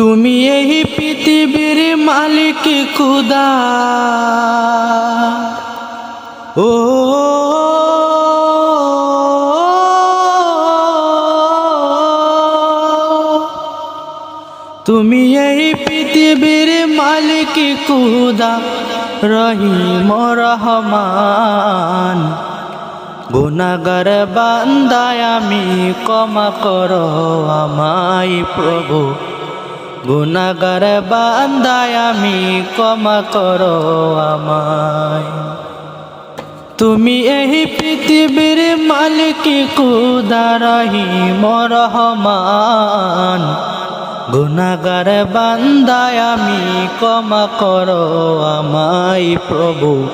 তুমি এই পৃথিবীর মালিক, খুদা। ও, তুমি এই পৃথিবীর মালিক, খুদা। রহিম রহমান। গুনাগার বান্দায় আমি ক্ষমা করো আমায় প্রভু। গুনাগার বান্দায় আমি ক্ষমা করো আমায়। তুমি এই পৃথিবীর মালিক কুদা রহিম, রহমান। গুনাগার বান্দায় আমি ক্ষমা করো আমায় প্রভু।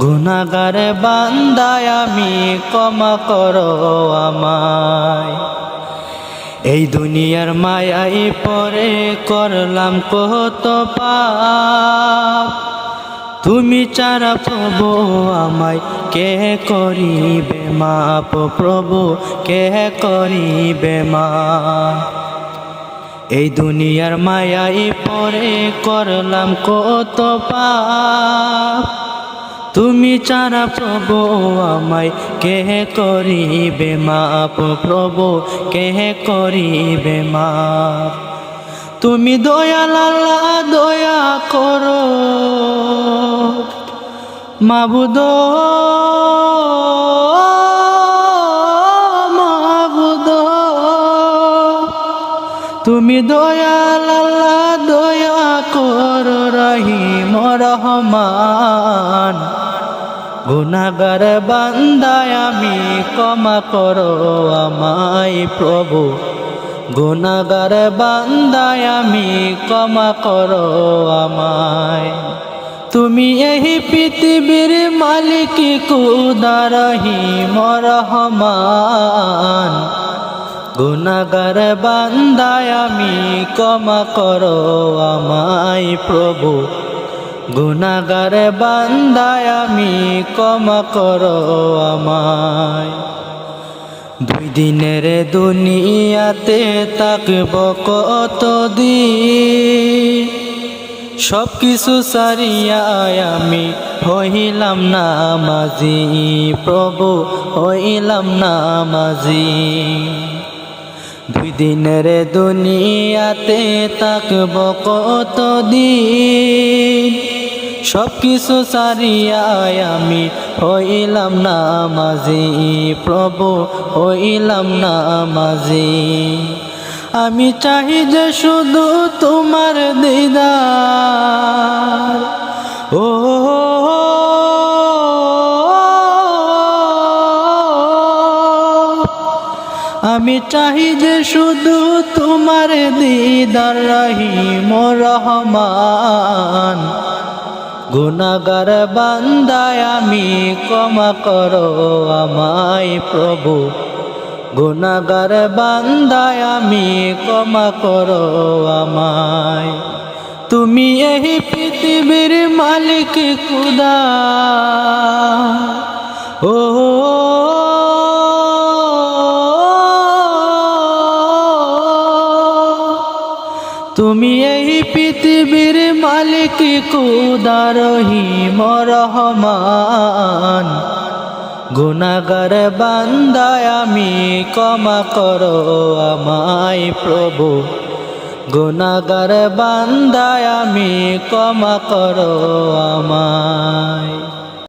গুনাগার বান্দায় আমি করো আমায়। এই দুনিয়ার মায়াই পরে করলাম কত পাপ। তুমি চারা প্রভু আমায় কে করিবে মাপ? প্রভু কে করিবে মা এই দুনিয়ার মায়াই পরে করলাম কত পাপ। তুমি চারা প্রভু আমায় কে করিবে মাপ? প্রভু কে করিবে মাপ? তুমি দয়াল আল্লাহ, দয়া করো। মাবুদ মাবুদ। তুমি দয়াল আল্লাহ, দয়া করো। রহিম রহমান। গুনাগার বান্দায় আমি ক্ষমা করো আমায় প্রভু। গুনাগার বান্দায় ক্ষমা করো আমায়। তুমি এই পৃথিবীর মালিক কুদা রহিম, রহমান। গুনাগার বান্দায় আমি ক্ষমা করো আমায় প্রভু। গুনাগার বান্দায় আমি ক্ষমা করো আমায়। দুই দিনের দুনিয়াতে তাকব কত দিন সব কিছু সারিয়ায় আমি হইলাম না মাঝি, প্রভু, হইলাম না মাঝি। দুই দিনের দুনিয়াতে তাকব কত দিন সব কিছু সারিয়ায় আমি হইলাম না মাঝি প্রভু, হইলাম না মাঝি আমি চাই যে শুধু তোমার দিদার। ও, আমি চাই যে শুধু তোমার দিদার রহিম রহমান। গুনাগার বান্দায় আমি ক্ষমা করো আমায় প্রভু। গুণাগার বান্দায় আমি ক্ষমা করো আমায়। তুমি এই পৃথিবীর মালিক, খুদা। ও তুমি এই পৃথিবীর মালিক কুদা রহিম, রহমান। গুনাগার বান্দায় আমি ক্ষমা করো আমায় প্রভু। গুনাগার বান্দায় আমি ক্ষমা করো আমায়।